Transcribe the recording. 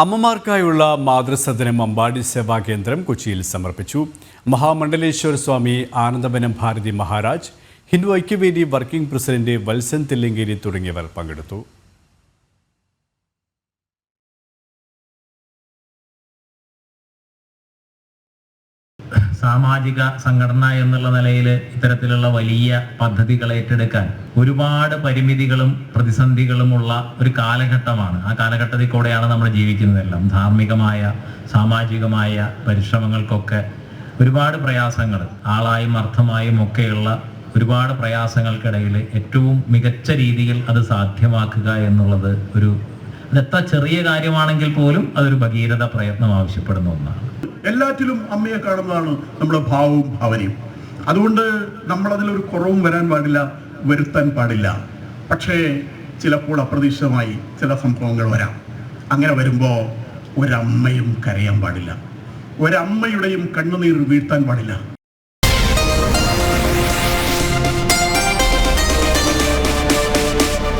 അമ്മമാർക്കായുള്ള മാതൃസദനം അമ്പാടി സേവാ കേന്ദ്രം കൊച്ചിയിൽ സമർപ്പിച്ചു. മഹാമണ്ഡലേശ്വര സ്വാമി ആനന്ദവനം ഭാരതി മഹാരാജ് ഹിന്ദു ഐക്യവേദി വർക്കിംഗ് പ്രസിഡന്റ് വത്സൻ തില്ലങ്കേരി തുടങ്ങിയവർ പങ്കെടുത്തു. സാമാജിക സംഘടന എന്നുള്ള നിലയിൽ ഇത്തരത്തിലുള്ള വലിയ പദ്ധതികൾ ഏറ്റെടുക്കാൻ ഒരുപാട് പരിമിതികളും പ്രതിസന്ധികളുമുള്ള ഒരു കാലഘട്ടമാണ്. ആ കാലഘട്ടത്തിൽ കൂടെയാണ് നമ്മൾ ജീവിക്കുന്നതെല്ലാം. ധാർമ്മികമായ സാമാജികമായ പരിശ്രമങ്ങൾക്കൊക്കെ ഒരുപാട് പ്രയാസങ്ങൾ ആളായും അർത്ഥമായും ഒക്കെയുള്ള ഒരുപാട് പ്രയാസങ്ങൾക്കിടയിൽ ഏറ്റവും മികച്ച രീതിയിൽ അത് സാധ്യമാക്കുക എന്നുള്ളത് ഒരു അതെത്ര ചെറിയ കാര്യമാണെങ്കിൽ പോലും അതൊരു ഭഗീരഥ പ്രയത്നം ആവശ്യപ്പെടുന്ന ഒന്നാണ്. എല്ലാറ്റിലും അമ്മയെ കാണുന്നതാണ് നമ്മുടെ ഭാവവും ഭാവനയും. അതുകൊണ്ട് നമ്മളതിലൊരു കുറവും വരാൻ പാടില്ല വരുത്താൻ പാടില്ല. പക്ഷേ ചിലപ്പോൾ അപ്രതീക്ഷിതമായി ചില സംഭവങ്ങൾ വരാം. അങ്ങനെ വരുമ്പോൾ ഒരമ്മയും കരയാൻ പാടില്ല. ഒരമ്മയുടെയും കണ്ണുനീർ വീഴ്ത്താൻ പാടില്ല.